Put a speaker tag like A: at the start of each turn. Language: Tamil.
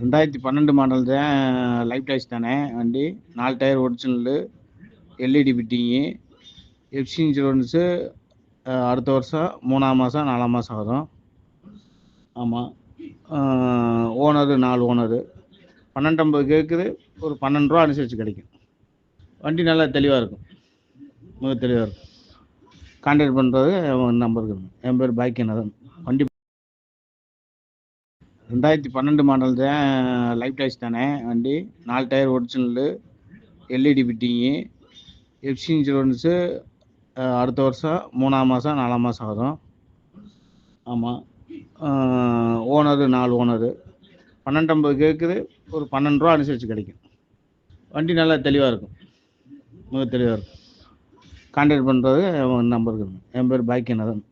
A: ரெண்டாயிரத்தி பன்னெண்டு மாடல் தான் லைஃப் டாய்ஸ் தானே வண்டி. நாலு tyre original LED fitting FC insurance அடுத்த வருஷம் மூணாம் மாதம் நாலாம் மாதம் வரும். ஆமாம் ஓனரு நாலு ஓனரு பன்னெண்டு ஐம்பது கேட்குது ஒரு பன்னெண்டு ரூபா அனுசரித்து கிடைக்கும். வண்டி நல்லா தெளிவாக இருக்கும். மிக தெளிவாக இருக்கும். கான்டாக்ட் பண்ணுறது நம்பருக்கு என் பேர் பாக்கியநாதன். ரெண்டாயிரத்தி பன்னெண்டு மாடல் தான் லைஃப் டைஸ் தானே வண்டி. நாலு tyre original LED fitting FC insurance அடுத்த வருஷம் மூணாம் மாதம் நாலாம் மாதம் ஆகும் ஆமாம் ஓனரு நாலு ஓனரு பன்னெண்டு ஐம்பது கேட்குது ஒரு பன்னெண்டு ரூபா அனுசரித்து கிடைக்கும். வண்டி நல்லா தெளிவாக இருக்கும். மிக தெளிவாக இருக்கும். கான்டாக்ட் பண்ணுறது நம்பருக்கு என் பேர் பாக்கியநாதன்.